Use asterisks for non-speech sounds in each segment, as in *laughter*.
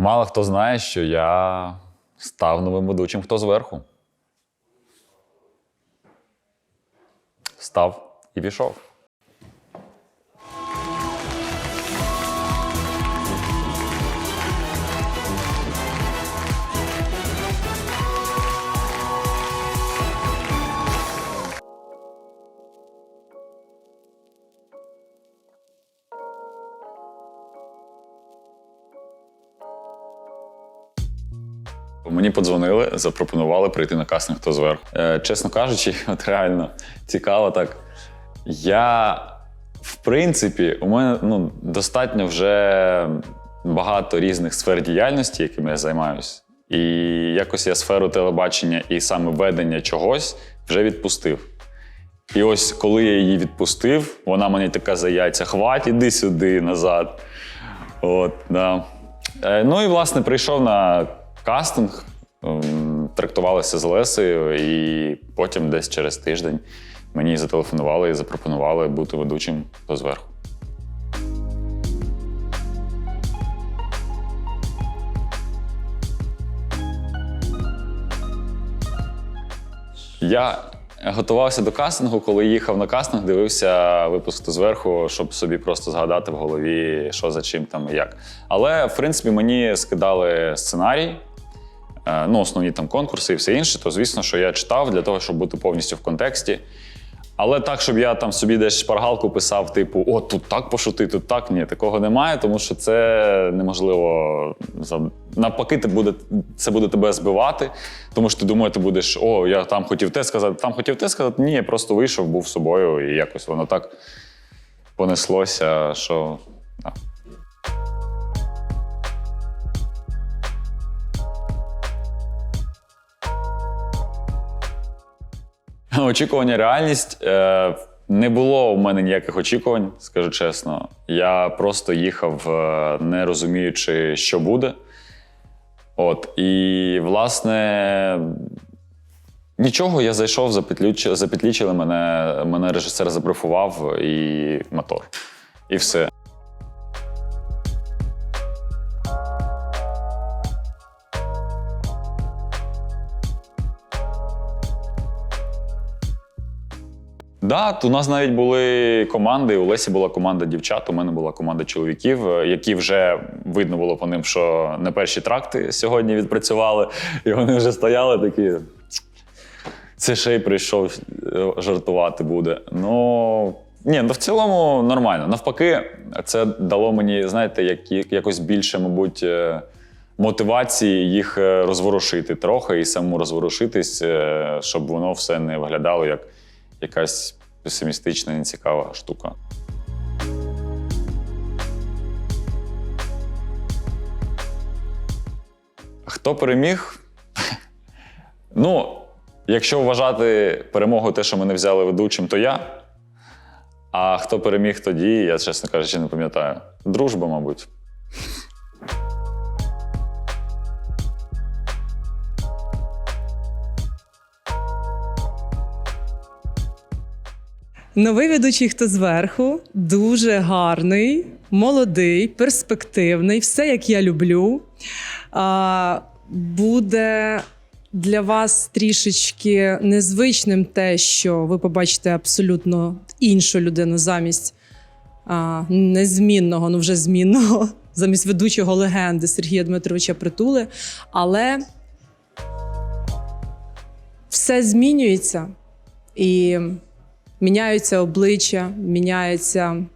Мало хто знає, що я став новим ведучим хто зверху. Став і пішов. Мені подзвонили, запропонували прийти на кастинг хто зверху. Е, чесно кажучи, *laughs* от реально цікаво так. Я, в принципі, у мене ну, достатньо вже багато різних сфер діяльності, якими я займаюся. І якось я сферу телебачення і саме ведення чогось вже відпустив. І ось коли я її відпустив, вона мені така за яйця: хвать, іди сюди назад. От, да. Е, Ну і власне прийшов на кастинг, ем, трактувалися з Лесею, і потім десь через тиждень мені зателефонували і запропонували бути ведучим до зверху. Я готувався до кастингу, коли їхав на кастинг, дивився випуск зверху, щоб собі просто згадати в голові, що за чим там і як. Але, в принципі, мені скидали сценарій, ну, основні там конкурси і все інше, то звісно, що я читав для того, щоб бути повністю в контексті. Але так, щоб я там собі десь шпаргалку писав, типу, о, тут так пошути, тут так. Ні, такого немає, тому що це неможливо. Навпаки, ти буде, це буде тебе збивати, тому що ти думаєш, ти будеш, о, я там хотів те сказати, там хотів те сказати. Ні, я просто вийшов, був собою, і якось воно так понеслося, що. Очікування реальність. Е, не було у мене ніяких очікувань, скажу чесно. Я просто їхав, е, не розуміючи, що буде. От, і, власне, нічого, я зайшов, запетлічили мене, мене режисер забрифував і мотор. І все. Да, у нас навіть були команди. У Лесі була команда дівчат, у мене була команда чоловіків, е, які вже видно було по ним, що не перші тракти сьогодні відпрацювали, і вони вже стояли такі. Це ще й прийшов е, жартувати буде. Ну ні, ну в цілому нормально. Навпаки, це дало мені, знаєте, як, якось більше, мабуть, е, мотивації їх розворушити трохи і самому розворушитись, щоб воно все не виглядало як якась песимістична, нецікава штука. Хто переміг? *laughs* ну, якщо вважати перемогу те, що мене взяли ведучим, то я. А хто переміг тоді, я, чесно кажучи, не пам'ятаю. Дружба, мабуть. Новий ведучий хто зверху, дуже гарний, молодий, перспективний, все як я люблю. А, буде для вас трішечки незвичним те, що ви побачите абсолютно іншу людину замість а, незмінного, ну вже змінного, *laughs* замість ведучого легенди Сергія Дмитровича Притули. Але все змінюється. І міняються обличчя, міняється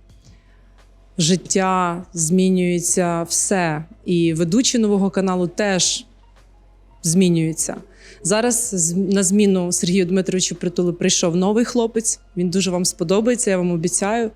життя, змінюється все. І ведучі нового каналу теж змінюються. Зараз на зміну Сергію Дмитровичу Притулу прийшов новий хлопець. Він дуже вам сподобається, я вам обіцяю.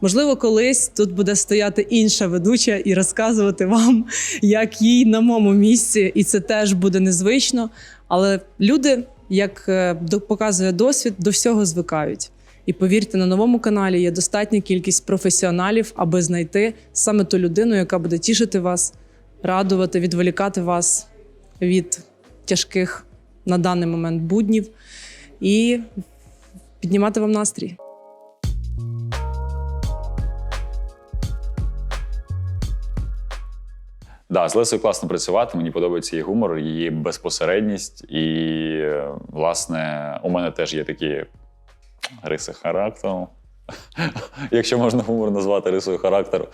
Можливо, колись тут буде стояти інша ведуча і розказувати вам, як їй на моєму місці, і це теж буде незвично. Але люди, як е, показує досвід, до всього звикають. І повірте, на новому каналі є достатня кількість професіоналів, аби знайти саме ту людину, яка буде тішити вас, радувати, відволікати вас від тяжких на даний момент буднів і піднімати вам настрій. Да, з Лесою класно працювати. Мені подобається її гумор, її безпосередність. І, е, власне, у мене теж є такі риси характеру. *laughs* Якщо можна гумор назвати рисою характеру.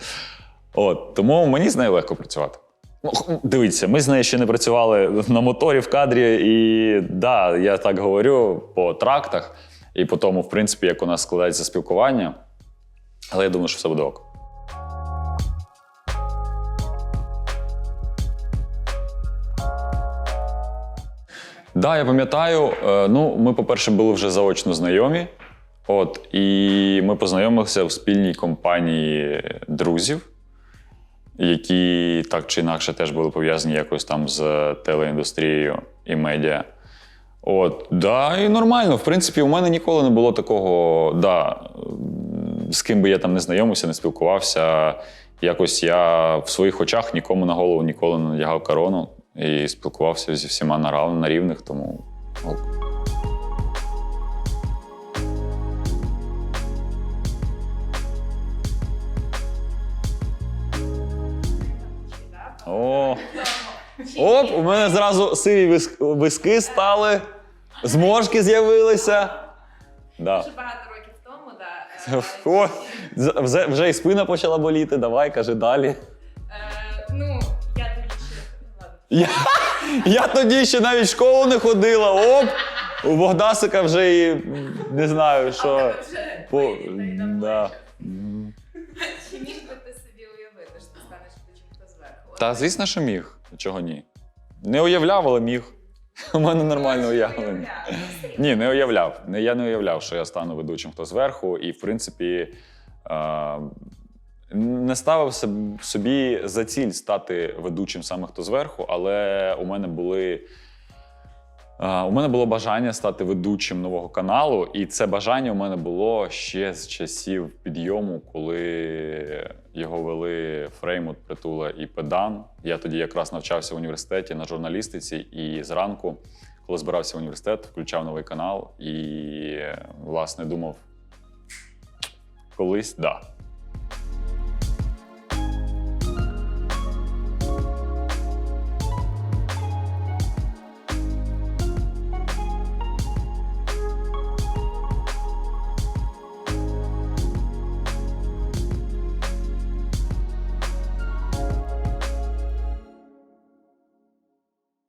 От, тому мені з нею легко працювати. Ну, Дивіться, ми з нею ще не працювали на моторі в кадрі, і да, я так говорю по трактах і по тому, в принципі, як у нас складається спілкування. Але я думаю, що все буде ок. Да, я пам'ятаю. е, Ну, ми, по-перше, були вже заочно знайомі. От, і ми познайомилися в спільній компанії друзів, які так чи інакше теж були пов'язані якось там з телеіндустрією і медіа. От, да, і нормально. В принципі, у мене ніколи не було такого, да, з ким би я там не знайомився, не спілкувався. Якось я в своїх очах нікому на голову ніколи не надягав корону і спілкувався зі всіма на, рівних, тому. Оп, у мене зразу сиві вис- виски стали, зморшки з'явилися. Да. Дуже багато років тому, да. е, О, вже, вже і спина почала боліти. Давай, кажи далі. е, Ну, я тоді ще ладно. Я, я тоді ще навіть в школу не ходила. Оп! У Богдасика вже і не знаю, що. Вже По, да. Чи міг би ти собі уявити, що ти станеш хто зверху? Та звісно, що міг. Чого ні? Не уявляв, але міг. У мене нормальне уявлення. Ні, не уявляв. Не, я не уявляв, що я стану ведучим хто зверху, і в принципі е, не ставив собі за ціль стати ведучим саме хто зверху, але у мене були. У мене було бажання стати ведучим нового каналу, і це бажання у мене було ще з часів підйому, коли його вели Фреймут, Притула і Педан. Я тоді якраз навчався в університеті на журналістиці, і зранку, коли збирався в університет, включав новий канал і, власне, думав: колись да.